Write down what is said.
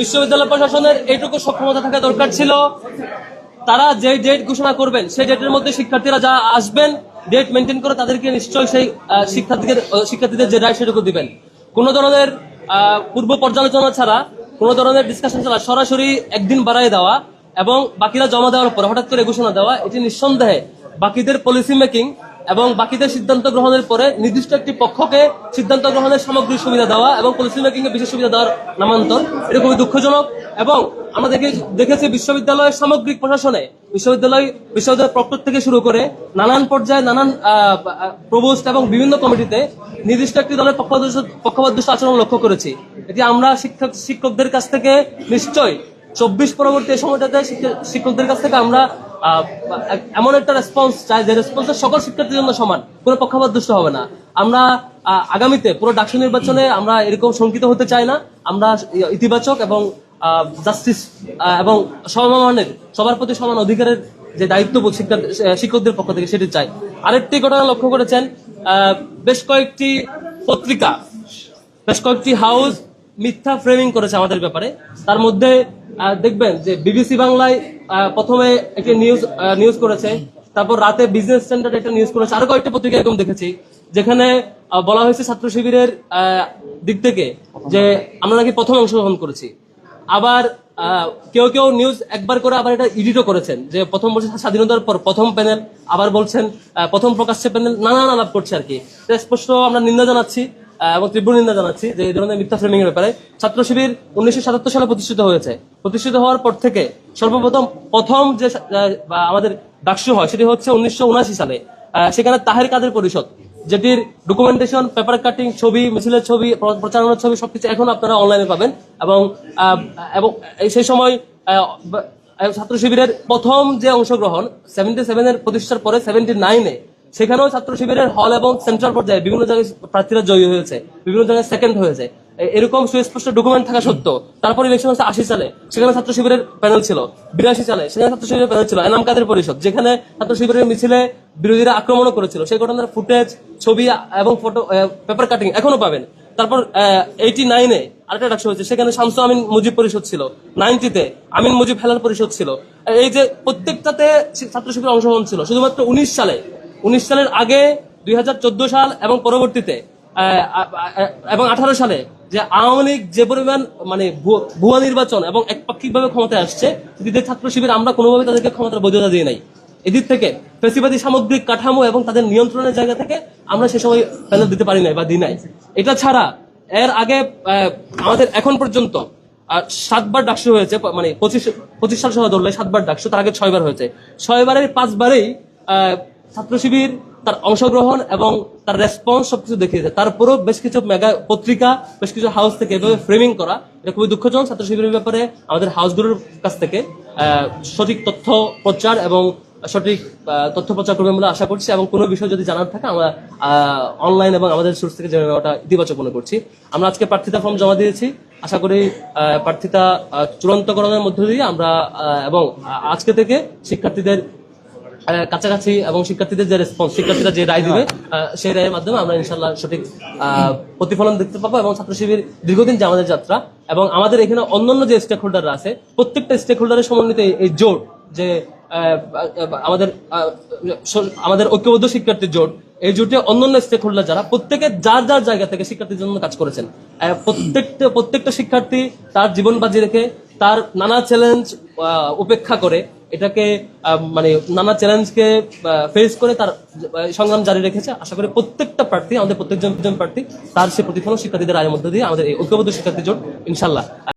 বিশ্ববিদ্যালয় প্রশাসনের এইটুকু সক্ষমতা থাকা দরকার ছিল। তারা যে ডেট ঘোষণা করবেন, সেই ডেটের মধ্যে শিক্ষার্থীরা যা আসবেন ডেট মেনটেন করে তাদেরকে নিশ্চয়ই সেই শিক্ষার্থীদের শিক্ষার্থীদের যে রায় সেটুকু দিবেন। কোন ধরনের পূর্ব পর্যালোচনা ছাড়া, কোন ধরনের ডিসকাশন ছাড়া সরাসরি একদিন বাড়াই দেওয়া এবং বাকিরা জমা দেওয়ার পর হঠাৎ করে ঘোষণা দেওয়া, এটি নিঃসন্দেহে বাকিদের পলিসি মেকিং এবং বাকিদের সিদ্ধান্ত গ্রহণের পরে নির্দিষ্ট একটি পক্ষকে সিদ্ধান্ত গ্রহণের সামগ্রিক সুবিধা দেওয়া এবং পলিসি মেকিং এ বিশেষ সুবিধা দেওয়ার নামান্তর, এটা খুবই দুঃখজনক। এবং আমরা দেখে দেখেছি বিশ্ববিদ্যালয়ের সামগ্রিক প্রশাসনে, বিশ্ববিদ্যালয় বিশ্ববিদ্যালয় প্রক্টর থেকে শুরু করে নানান পর্যায়ে নানান প্রবোস্ট এবং বিভিন্ন কমিটিতে নির্দিষ্ট একটি দলের পক্ষপাত পক্ষপাতদুষ্ট আচরণ লক্ষ্য করেছি। এটি আমরা শিক্ষক শিক্ষকদের কাছ থেকে নিশ্চয় চব্বিশ পরবর্তী সময়টাতে শিক্ষক- শিক্ষকদের কাছ থেকে আমরা এমন একটা রেসপন্স চাই যে রেসপন্সের সকল শিক্ষার্থীর জন্য সমান, কোনো পক্ষপাত দুষ্ট হবে না। আমরা আগামীতে পুরো ডাকসু নির্বাচনে আমরা এরকম শঙ্কিত হতে চাই না। আমরা ইতিবাচক এবং জাস্টিস এবং সমানের সবার প্রতি সমান অধিকারের যে দায়িত্ববোধ শিক্ষা, শিক্ষকদের পক্ষ থেকে সেটি চাই। আরেকটি ঘটনা লক্ষ্য করেছেন বেশ কয়েকটি পত্রিকা, বেশ কয়েকটি হাউস মিথ্যা ফ্রেমিং করেছে আমাদের ব্যাপারে। তার মধ্যে দেখবেন যে বিবিসি বাংলায় প্রথমে একটি নিউজ নিউজ করেছে, তারপর রাতে বিজনেস স্ট্যান্ডার্ড একটা নিউজ করেছে, আরও কয়েকটা পত্রিকা এরকম দেখেছি, যেখানে বলা হয়েছে ছাত্র শিবিরের দিক থেকে যে আমরা নাকি প্রথম অংশগ্রহণ করেছি। আবার কেউ কেউ নিউজ একবার করে আবার এটা এডিটও করেছেন, যে প্রথম বছর স্বাধীনতার পর প্রথম প্যানেল আবার বলছেন প্রথম প্রকাশ্যে প্যানেল নানান আলাপ করছে আর কি। স্পষ্ট আমরা নিন্দা জানাচ্ছি। এবং তীব্র নিন্দা জানাচ্ছি যে এই ধরনের মিথ্যা ফ্রেমিং এর ব্যাপারে ছাত্র শিবির উনিশশো সাতাত্তর সালে প্রতিষ্ঠিত হয়েছে। প্রতিষ্ঠিত হওয়ার পর থেকে সর্বপ্রথম প্রথম যে আমাদের ডাকসু হয় সেটি হচ্ছে উনিশশো উনাশি সালে। সেখানে তাহের কাদের পরিষদ, যেটির ডকুমেন্টেশন পেপার কাটিং ছবি, মিছিলের ছবি প্রচারণার ছবি সবকিছু এখন আপনারা অনলাইনে পাবেন এবং এবং সেই সময় ছাত্র শিবিরের প্রথম যে অংশগ্রহণ সেভেন্টি সেভেনের প্রতিষ্ঠার পরে সেভেন্টি নাইনে সেখানেও ছাত্র শিবিরের হল এবং সেন্ট্রাল পর্যায়ে বিভিন্ন জায়গায় প্রার্থীরা জয়ী হয়েছে, বিভিন্ন জায়গায় সেকেন্ড হয়েছে। এরকম সুস্পষ্ট ডকুমেন্ট থাকা সত্ত্বেও তারপর ইলেকশন হচ্ছে আশি সালে, সেখানে ছাত্র শিবিরের প্যানেল ছিল, বিরাশি সালে সেখানে ছাত্র শিবিরের প্যানেল ছিল, এনাম কাদের পরিষদ, যেখানে ছাত্র শিবিরের মিছিলে বিরোধীরা আক্রমণও করেছিল। সেই ঘটনার ফুটেজ ছবি এবং ফটো পেপার কাটিং এখনও পাবেন। তারপর এইটি নাইনে আরেকটা ডাকসু হয়েছে, সেখানে শামসু আমিন মুজিব পরিষদ ছিল নাইনটিতে আমিন মুজিব হেলাল পরিষদ ছিল। এই যে প্রত্যেকটাতে ছাত্র শিবির অংশগ্রহণ ছিল, শুধুমাত্র উনিশ সালে উনিশ সালের আগে দুই হাজার চোদ্দ সাল এবং পরবর্তীতে এবং আঠারো সালে যে আওয়ামী লীগ যে পরিমাণ মানে ভুয়ো- নির্বাচন এবং একপাক্ষিকভাবে ক্ষমতায় আসছে এদিকে ছাত্র শিবির আমরা কোনোভাবে তাদেরকে ক্ষমতার বৈধতা দিয়ে নাই। এদিক থেকে ফেসিবাদী সামগ্রিক কাঠামো এবং তাদের নিয়ন্ত্রণের জায়গা থেকে আমরা সে সময় প্যানেল দিতে পারি নাই বা দিই নাই। এটা ছাড়া এর আগে আমাদের এখন পর্যন্ত সাতবার ডাকসু হয়েছে মানে পঁচিশ পঁচিশ সাল সহ ধরলে সাতবার ডাকসু, তার আগে ছয়বার হয়েছে। ছয়বারের পাঁচবারেই ছাত্র শিবির তার অংশগ্রহণ এবং তার রেসপন্স সবকিছু দেখিয়েছে। তারপরেও বেশ কিছু মেগা পত্রিকা, বেশ কিছু হাউস থেকে এভাবে ফ্রেমিং করা, এটা খুবই দুঃখজনক। ছাত্র শিবিরের ব্যাপারে আমাদের হাউসগুলোর কাছ থেকে সঠিক তথ্য প্রচার এবং সঠিক তথ্য প্রচার করবে বলে আশা করছি এবং কোনো বিষয় যদি জানার থাকে, আমরা অনলাইন এবং আমাদের সোর্স থেকে জেনে নেওয়াটা ইতিবাচক মনে করছি। আমরা আজকে প্রার্থিতা ফর্ম জমা দিয়েছি। আশা করি প্রার্থিতা চূড়ান্তকরণের মধ্য দিয়ে আমরা এবং আজকে থেকে শিক্ষার্থীদের কাছাকাছি এবং শিক্ষার্থীদের যে রেসপন্স শিক্ষার্থীরা যে রায় দিবে সেই রায়ের মাধ্যমে আমরা ইনশাল্লাহ সঠিক প্রতিফলন দেখতে পাবো এবং ছাত্র শিবির দীর্ঘদিন যে আমাদের যাত্রা এবং আমাদের এখানে অন্যান্য যে স্টেক হোল্ডাররা আছে, প্রত্যেকটা স্টেক হোল্ডারের সমন্বিত এই- জোট যে আমাদের আমাদের ঐক্যবদ্ধ শিক্ষার্থী জোট, এই জোটে অন্যান্য স্টেক হোল্ডার যারা, প্রত্যেকে যার যার জায়গা থেকে শিক্ষার্থীর জন্য কাজ করেছেন। প্রত্যেকটা প্রত্যেকটা শিক্ষার্থী তার জীবন বাজি রেখে তার নানা চ্যালেঞ্জ উপেক্ষা করে এটাকে মানে নানা চ্যালেঞ্জকে ফেস করে তার সংগ্রাম জারি রেখেছে। আশা করি প্রত্যেকটা প্রার্থী, আমাদের প্রত্যেকজন প্রার্থী, তার সে প্রতিফলন শিক্ষার্থীদের আয়ের মধ্যে দিয়ে আমাদের এই ঐক্যবদ্ধ শিক্ষার্থী জোট ইনশাল্লাহ